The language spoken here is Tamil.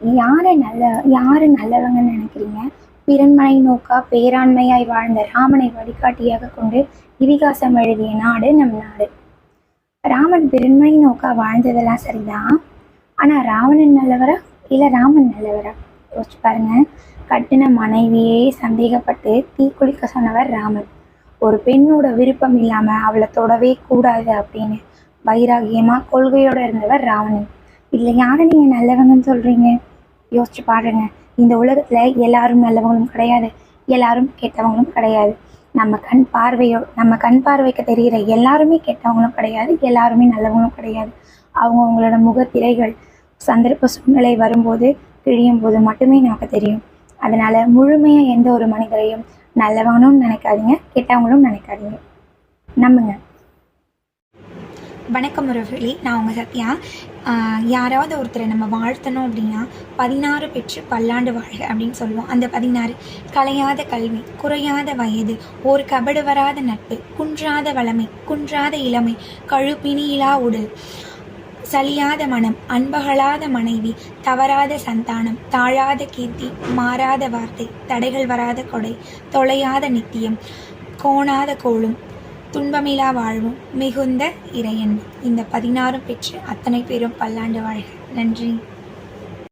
யாரை நல்ல யார் நல்லவங்கன்னு நினைக்கிறீங்க? பிறன்மனை நோக்கா பேராண்மையாய் வாழ்ந்த ராமனை வழிகாட்டியாக கொண்டு இதிகாசம் எழுதிய நாடு நம் நாடு. ராமன் பிறன்மனை நோக்கா வாழ்ந்ததெல்லாம் சரிதான் ஆனால் ராவணன் நல்லவரா? இல்லை ராமன் நல்லவரா? யோசிச்சு பாருங்க. கட்டின மனைவியே சந்தேகப்பட்டு தீக்குளிக்க சொன்னவர் ராமன். ஒரு பெண்ணோட விருப்பம் இல்லாமல் அவளை தொடவே கூடாது அப்படின்னு வைராகியமாக கொள்கையோடு இருந்தவர் ராவணன். இதில் யாரை நீங்கள் நல்லவங்கன்னு சொல்கிறீங்க யோசிச்சு பாருங்க. இந்த உலகத்தில் எல்லாரும் நல்லவங்களும் கிடையாது. எல்லாரும் கெட்டவங்களும் கிடையாது. நம்ம கண் பார்வையோ நம்ம கண் பார்வைக்கு தெரிகிற எல்லாருமே கெட்டவங்களும் கிடையாது. எல்லாருமே நல்லவங்களும் கிடையாது. அவங்க அவங்களோட முகத்திரைகள் சந்தர்ப்ப சூழ்நிலை வரும்போது கிழியும் போது மட்டுமே நமக்கு தெரியும். அதனால முழுமையாக எந்த ஒரு மனிதரையும் நல்லவனும் நினைக்காதீங்க கெட்டவங்களும் நினைக்காதீங்க. நம்புங்க. வணக்கம் உறவுகளே நான் உங்கள் சத்யா. யாராவது ஒருத்தரை நம்ம வாழ்த்தணும் அப்படின்னா பதினாறு பெற்று பல்லாண்டு வாழ்க அப்படின்னு சொல்லுவோம். அந்த பதினாறு கலையாத கல்வி குறையாத வயது ஒரு கபடு வராத நட்பு குன்றாத வளமை குன்றாத இளமை கழுப்பினியிலா உடல் சலியாத மனம் அன்பகலாத மனைவி தவறாத சந்தானம் தாழாத கீர்த்தி மாறாத வார்த்தை தடைகள் வராத கொடை தொலையாத நித்தியம் கோணாத கோளும் துன்பமிலா வாழ்வும் மிகுந்த இறையன் இந்த பதினாறும் பெற்று அத்தனை பேரும் பல்லாண்டு வாழ்க. நன்றி.